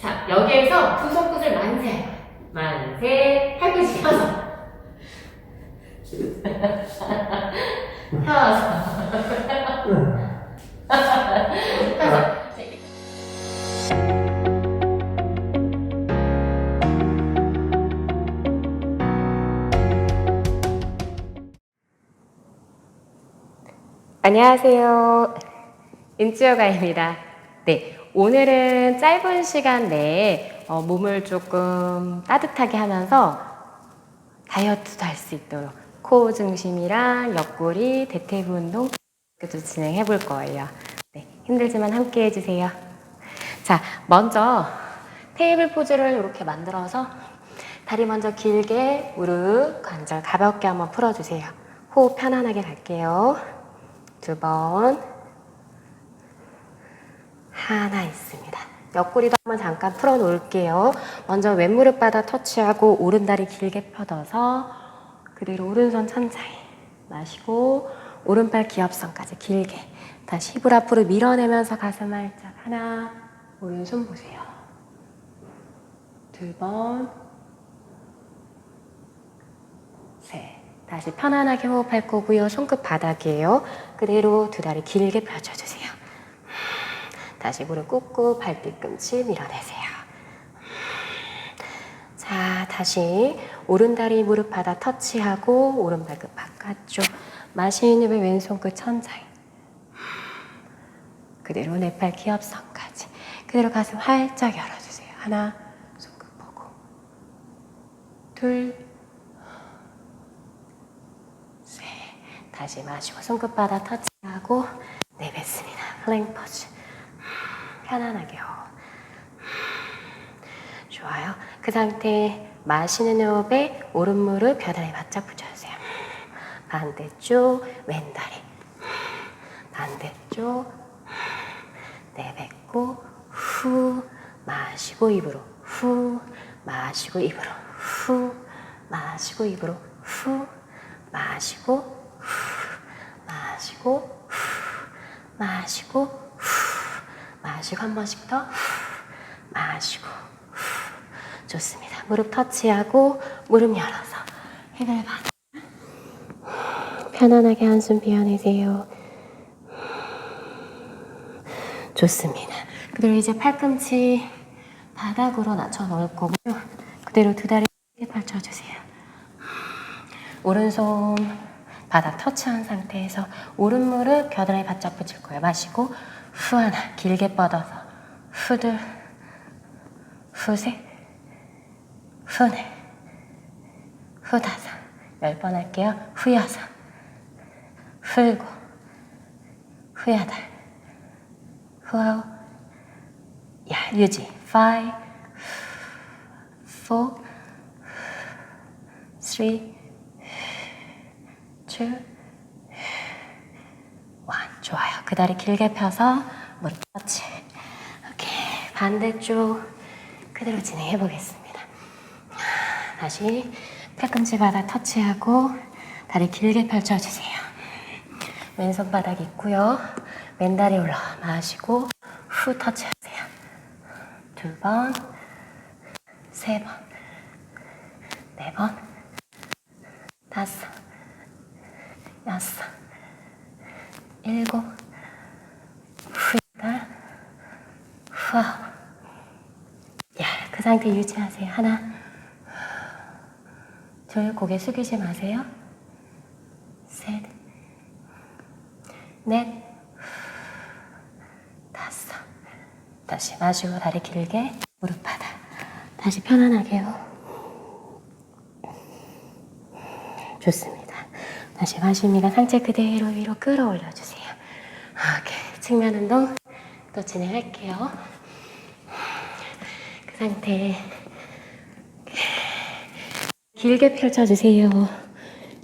자, 여기에서 두 손끝을 만세. 만세. 팔꿈치 펴서. 펴서. 안녕하세요. 인치요가입니다. 네, 오늘은 짧은 시간 내에 어, 몸을 조금 따뜻하게 하면서 다이어트도 할 수 있도록 코어 중심이랑 옆구리, 대퇴부 운동 도 진행해 볼 거예요. 네, 힘들지만 함께 해주세요. 자, 먼저 테이블 포즈를 이렇게 만들어서 다리 먼저 길게 무릎 관절 가볍게 한번 풀어주세요. 호흡 편안하게 갈게요. 두 번. 하나 있습니다. 옆구리도 한번 잠깐 풀어 놓을게요. 먼저 왼무릎 바닥 터치하고 오른 다리 길게 펴둬서 그대로 오른손 천천히 마시고 오른발 기업선까지 길게 다시 힙을 앞으로 밀어내면서 가슴 활짝 하나 오른손 보세요. 두 번, 셋. 다시 편안하게 호흡할 거고요. 손끝 바닥이에요. 그대로 두 다리 길게 펼쳐주세요. 다시 무릎 꿇고 발 뒤꿈치 밀어내세요. 자, 다시 오른다리 무릎 바닥 터치하고 오른 발끝 바깥쪽 마시는 입에 왼손끝 천장에 그대로 내팔 기업선까지 그대로 가슴 활짝 열어주세요. 하나, 손끝 보고 둘, 셋. 다시 마시고 손끝바닥 터치하고 내뱉습니다. 플랭 포즈. 편안하게 호흡. 좋아요. 그 상태 마시는 호흡에 오른 무릎 벼다리 바짝 붙여주세요. 반대쪽 왼다리. 반대쪽 내뱉고 후 마시고 입으로 후 마시고 입으로 후 마시고 입으로 후 마시고 후 마시고 후 마시고 후 마시고 한 번씩 더 후, 마시고 후. 좋습니다. 무릎 터치하고 무릎 열어서 힙을 받아 편안하게 한숨 비워내세요. 좋습니다. 그대로 이제 팔꿈치 바닥으로 낮춰 놓을 거고요. 그대로 두 다리 펼쳐주세요. 오른손 바닥 터치한 상태에서 오른 무릎 겨드랑이 바짝 붙일 거예요. 마시고 후 하나 길게 뻗어서 후들 후세 후네 후다섯 열 번 할게요. 후 여섯 풀고 후 여덟 후 아홉 야 유지. 파이 포4 3 2 그 다리 길게 펴서 터치. 오케이 반대쪽 그대로 진행해 보겠습니다. 다시 팔꿈치 바닥 터치하고 다리 길게 펼쳐주세요. 왼손 바닥 있고요. 왼다리 올라 마시고 후 터치하세요. 두 번, 세 번, 네 번, 다섯, 여섯, 일곱, 후 여덟, 후 아홉. 야, 그 상태 유지하세요. 하나, 둘, 고개 숙이지 마세요. 셋, 넷, 다섯. 다시 마시고 다리 길게 무릎 바닥. 다시 편안하게요. 좋습니다. 다시 마십니다. 상체 그대로 위로 끌어올려 주세요. 오케이. 측면 운동 또 진행할게요. 그 상태 길게 펼쳐주세요.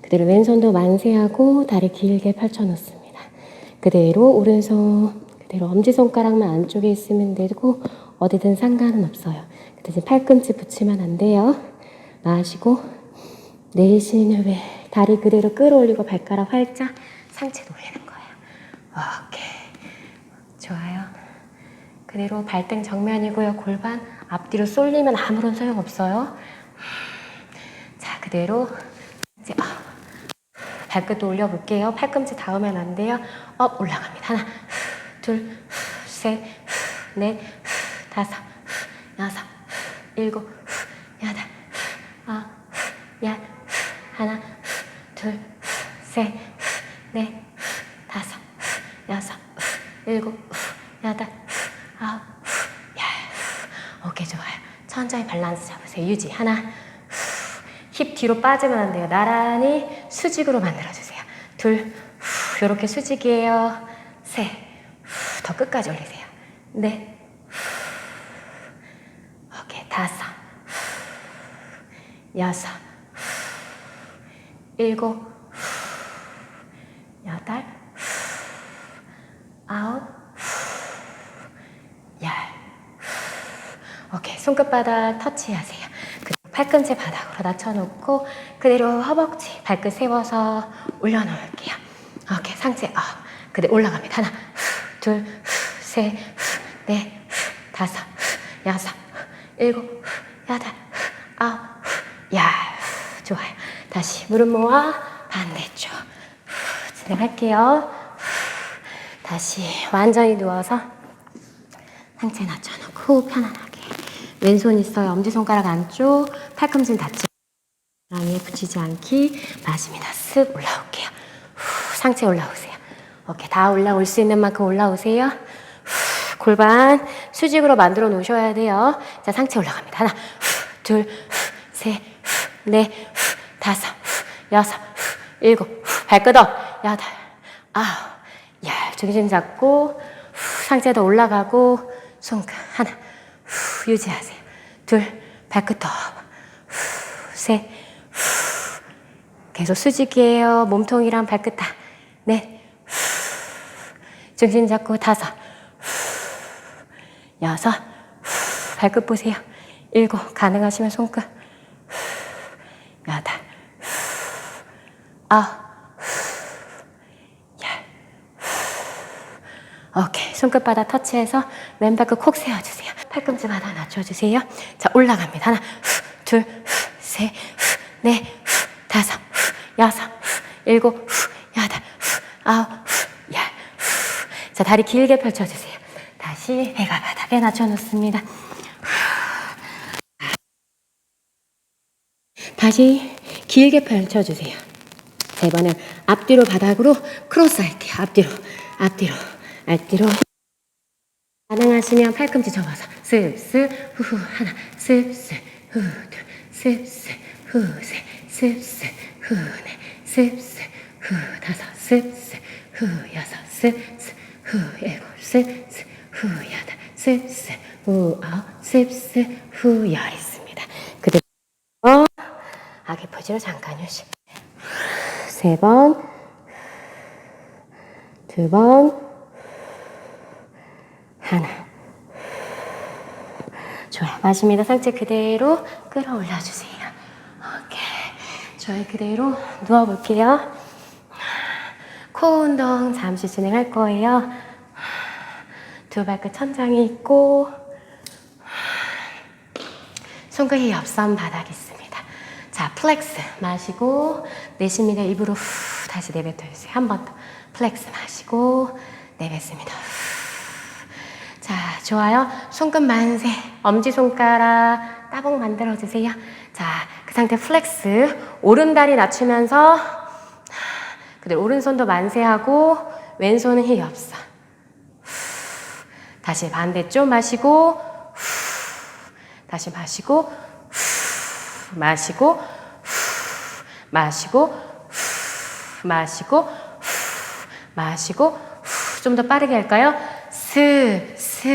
그대로 왼손도 만세하고 다리 길게 펼쳐놓습니다. 그대로 오른손 그대로 엄지손가락만 안쪽에 있으면 되고 어디든 상관은 없어요. 그 대신 팔꿈치 붙이면 안 돼요. 마시고 내쉬는 후에 다리 그대로 끌어올리고 발가락 활짝 상체 놓이는 거예요. 오케이. 좋아요. 그대로 발등 정면이고요. 골반 앞뒤로 쏠리면 아무런 소용 없어요. 자, 그대로 이제 아, 발끝도 올려볼게요. 팔꿈치 닿으면 안 돼요. 업 올라갑니다. 하나, 둘, 셋, 넷, 다섯, 여섯, 일곱, 여덟, 아홉, 열, 하나, 둘, 셋, 넷, 다섯, 여섯, 일곱, 여덟, 아홉, 열. 오케이, 좋아요. 천천히 밸런스 잡으세요. 유지. 하나, 힙 뒤로 빠지면 안 돼요. 나란히 수직으로 만들어주세요. 둘, 후, 요렇게 수직이에요. 셋, 후, 더 끝까지 올리세요. 넷, 후, 오케이, 다섯, 후, 여섯, 후, 일곱, 후, 여덟, 후, 아홉, 후, 열. 오케이, 손끝바닥 터치하세요. 그 팔꿈치 바닥으로 낮춰놓고 그대로 허벅지 발끝 세워서 올려놓을게요. 오케이, 상체 업. 그대 올라갑니다. 하나, 후, 둘, 후, 셋, 후, 넷, 후, 다섯, 후, 여섯, 후, 일곱, 후, 여덟, 후, 아홉, 후, 좋아요. 다시 무릎 모아 반대쪽 후, 진행할게요. 후, 다시 완전히 누워서 상체 낮춰놓고 편안하게 왼손 있어요. 엄지손가락 안쪽 팔꿈치는 닿지 땅에 붙이지 않기 마십니다. 쓱 올라올게요. 후, 상체 올라오세요. 오케이 다 올라올 수 있는 만큼 올라오세요. 후, 골반 수직으로 만들어 놓으셔야 돼요. 자 상체 올라갑니다. 하나 둘셋넷 다섯 후, 여섯 후, 일곱 후, 발끝 업. 여덟 아홉 열. 중심 잡고 후, 상체도 올라가고 손끝 하나 후, 유지하세요. 둘 발끝 업 후, 셋. 후, 계속 수직이에요. 몸통이랑 발끝 다 넷. 후, 중심 잡고 다섯. 후, 여섯. 후, 발끝 보세요. 일곱. 가능하시면 손끝. 후, 여덟. 후, 아홉. 오케이. 손끝바닥 터치해서 왼발끝 콕 세워주세요. 팔꿈치 바닥 낮춰주세요. 자, 올라갑니다. 하나, 후, 둘, 후, 셋, 후, 넷, 후, 다섯, 후, 여섯, 후, 일곱, 후, 여덟, 후, 아홉, 후, 열. 후. 자, 다리 길게 펼쳐주세요. 다시 배가 바닥에 낮춰놓습니다. 다시 길게 펼쳐주세요. 자, 이번엔 앞뒤로 바닥으로 크로스 할게요. 앞뒤로, 앞뒤로, 앞뒤로. 가능하시면 팔꿈치 접어서 쓱쓱 후후 하나 쓱쓱 후둘 쓱쓱 후셋 쓱쓱 후넷 쓱쓱 후 다섯 쓱쓱 후 여섯 쓱쓱 후 일곱 쓱쓱 후 여덟 쓱쓱 후 아홉 쓱쓱 후열 있습니다. 그대로 아기 포즈로 잠깐 휴식. 세 번, 두 번, 하나. 마십니다. 상체 그대로 끌어올려 주세요. 오케이. 좋아요. 그대로 누워볼게요. 코 운동 잠시 진행할 거예요. 두 발끝 천장에 있고, 손끝이 옆선 바닥에 있습니다. 자, 플렉스 마시고 내쉽니다. 입으로 후 다시 내뱉어주세요. 한 번 더. 플렉스 마시고 내뱉습니다. 좋아요. 손끝 만세. 엄지손가락 따봉 만들어주세요. 자, 그 상태 플렉스. 오른다리 낮추면서 그대로 오른손도 만세하고 왼손은 힐. 후. 다시 반대쪽 마시고 후. 다시 마시고 후. 마시고 후. 마시고 후. 마시고 후. 마시고 좀 더 빠르게 할까요? 스, 스,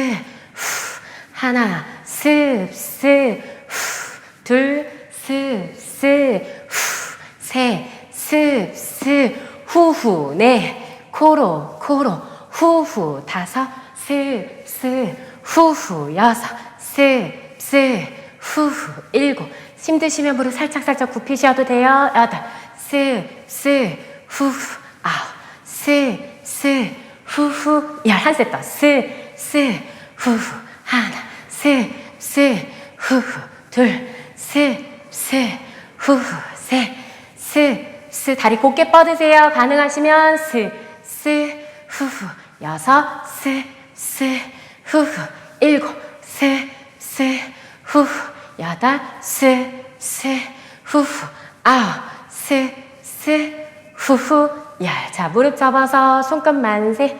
후. 하나, 스, 스, 후. 둘, 스, 스, 후. 셋, 스, 스, 후후. 넷, 코로, 코로, 후후. 다섯, 스, 스, 후후. 여섯, 스, 스, 후후. 일곱. 힘드시면 무릎 살짝살짝 굽히셔도 돼요. 여덟, 스, 스, 후후. 아홉, 스, 스, 후후. 열. 한셋 더. 스, 스, 후후 하나 셋셋 후후 둘셋셋 후후 셋셋셋 다리 곧게 뻗으세요 가능하시면 스스 후후 여섯 스스 후후 일곱 스스 후후 여덟 스스 후후 아홉 스스 후후 열. 자, 무릎 접어서 손끝 만세.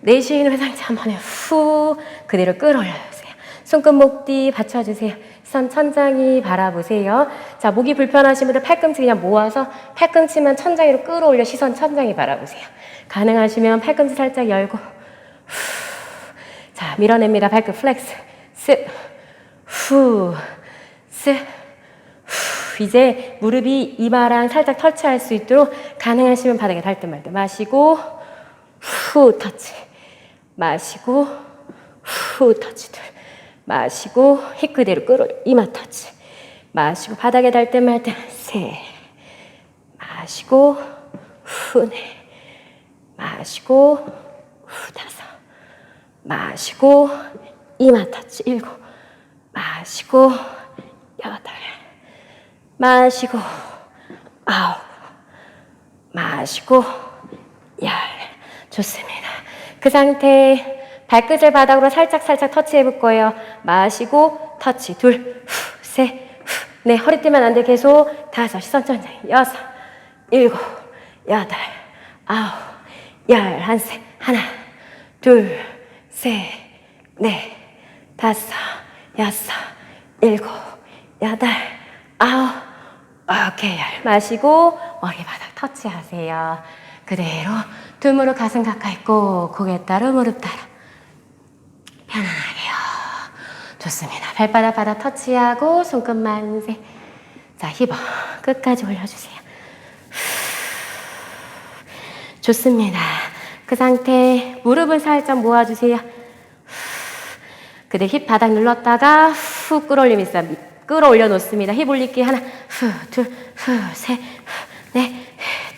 내쉬는 회상체 한 번에 후 그대로 끌어올려주세요. 손끝 목 뒤 받쳐주세요. 선 천장이 바라보세요. 자, 목이 불편하신 분들 팔꿈치 그냥 모아서 팔꿈치만 천장 위로 끌어올려 시선 천장이 바라보세요. 가능하시면 팔꿈치 살짝 열고 후. 자, 밀어냅니다. 발끝 플렉스. 스, 후, 스, 후. 이제 무릎이 이마랑 살짝 터치할 수 있도록 가능하시면 바닥에 닿을 때말때 마시고 후 터치 마시고 후 터치 둘 마시고 힙 그대로 끌어올려 이마 터치. 마시고 바닥에 닿을 때말때 세. 마시고 후네. 마시고 후 다섯. 마시고 이마 터치 일곱. 마시고 여덟. 마시고 아홉. 마시고 열. 좋습니다 그 상태 발끝을 바닥으로 살짝 살짝 터치해 볼 거예요. 마시고 터치. 둘셋네 허리 띠면 안 돼. 계속 다섯 시선 천장. 여섯 일곱 여덟 아홉 열 한 세. 하나 둘 셋 넷 다섯 여섯 일곱 여덟 아홉. 오케이 열. 마시고 머리 바닥 터치하세요. 그대로 두 무릎 가슴 가까이 꼭 고개 따라 무릎 따라. 편안하게요. 좋습니다. 발바닥 바닥 터치하고 손끝 만세. 자 힙업 끝까지 올려주세요. 좋습니다. 그 상태 무릎을 살짝 모아주세요. 그대 힙 바닥 눌렀다가 후 끌어올림 있어. 끌어올려 놓습니다. 힙 올리기 하나, 후, 둘, 후, 셋, 후, 넷,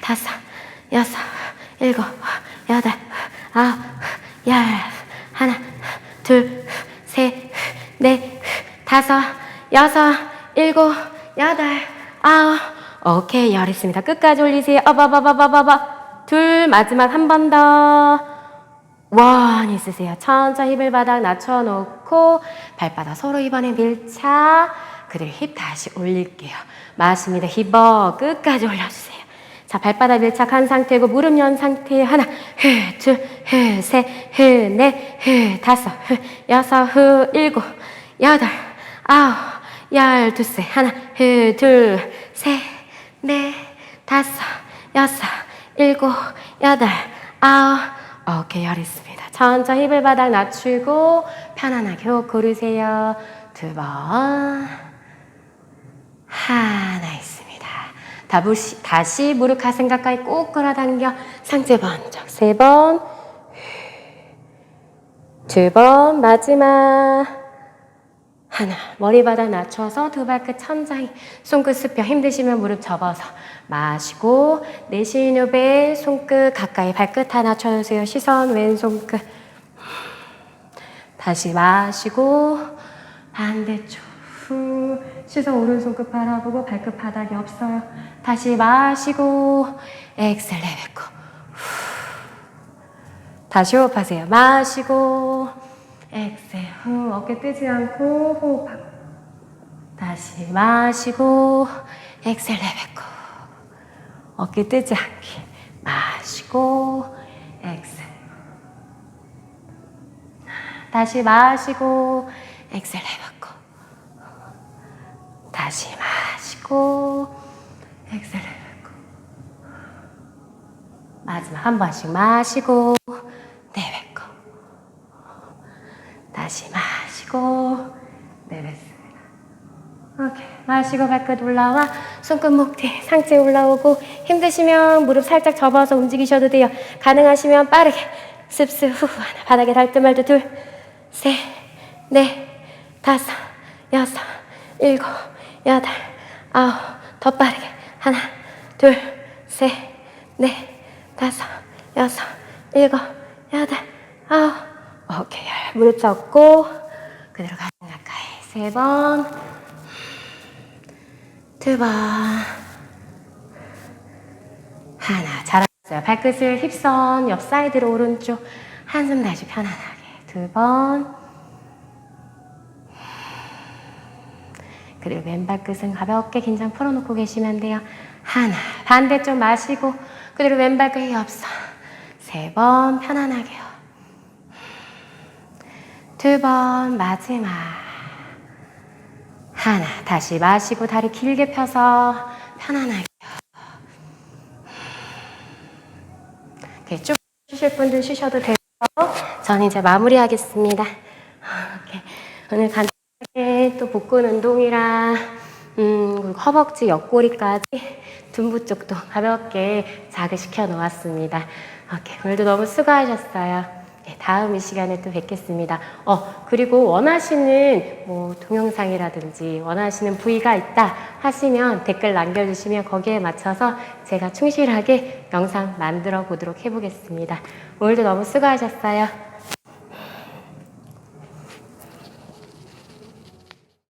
다섯, 여섯, 일곱, 여덟, 아홉, 열, 하나, 둘, 셋, 넷, 다섯, 여섯, 일곱, 여덟, 아홉, 오케이 열했습니다. 끝까지 올리세요. 어바바바바바바 둘 마지막 한 번 더. 원 있으세요. 천천히 힙을 바닥 낮춰놓고 발바닥 서로 이번에 밀착 그대로 힙 다시 올릴게요. 맞습니다. 힙업 끝까지 올려주세요. 자 발바닥 밀착한 상태고 무릎 연 상태 하나 후, 둘, 후, 셋, 후, 넷, 후, 다섯, 후, 여섯, 후, 일곱, 여덟, 아홉, 열, 두세 하나 후, 둘, 셋, 넷, 다섯, 여섯, 일곱, 여덟, 아홉 오케이 열 있습니다. 천천히 힙을 바닥 낮추고 편안하게 호흡 고르세요. 두 번. 하나 있습니다. 다시, 다시 무릎 가슴 가까이 꼭 끌어당겨 상체 번쩍. 세 번. 두 번. 마지막. 하나. 머리바닥 낮춰서 두 발끝 천장이 손끝 스펴 힘드시면 무릎 접어서 마시고 내쉬는 호흡에 손끝 가까이 발끝 하나 쳐주세요. 시선 왼손끝. 다시 마시고 반대쪽 후 시선 오른손끝 바라보고 발끝 바닥이 없어요. 다시 마시고 엑셀 내뱉고 다시 호흡하세요. 마시고 엑셀 후 어깨 뜨지 않고 호흡하고. 다시 마시고 엑셀 내뱉고. 어깨 뜨지 않게 마시고 엑셀. 다시 마시고 엑셀 내뱉고 다시 마시고 엑셀 내뱉고 마지막 한 번씩 마시고 내뱉고 다시 마시고 내뱉습니다. 오케이. 마시고 발끝 올라와 손끝 목 뒤 상체 올라오고 힘드시면 무릎 살짝 접어서 움직이셔도 돼요. 가능하시면 빠르게 습습 후 하나 바닥에 닿을 듯 말듯 둘, 셋, 넷, 다섯, 여섯, 일곱, 여덟, 아홉 더 빠르게 하나, 둘, 셋, 넷, 다섯, 여섯, 일곱, 여덟, 아홉 오케이 열 무릎 접고 그대로 가슴 가까이 세 번, 두 번, 하나 잘하셨어요. 발끝을 힙선 옆 사이드로 오른쪽 한숨 다시 편안하게 두 번. 그리고 왼발끝은 가볍게 긴장 풀어놓고 계시면 돼요. 하나 반대쪽 마시고 그대로 왼발끝 옆선 세번 편안하게요. 두 번 마지막. 하나 다시 마시고 다리 길게 펴서 편안하게 이렇게 쭉 쉬실 분들 쉬셔도 되고 저는 이제 마무리하겠습니다. 이렇게 오늘 간단하게 또 복근 운동이랑 음, 허벅지 옆구리까지 둔부 쪽도 가볍게 자극시켜 놓았습니다. 오케이, 오늘도 너무 수고하셨어요. 네, 다음 이 시간에 또 뵙겠습니다. 어, 그리고 원하시는 뭐 동영상이라든지 원하시는 부위가 있다 하시면 댓글 남겨주시면 거기에 맞춰서 제가 충실하게 영상 만들어 보도록 해보겠습니다. 오늘도 너무 수고하셨어요.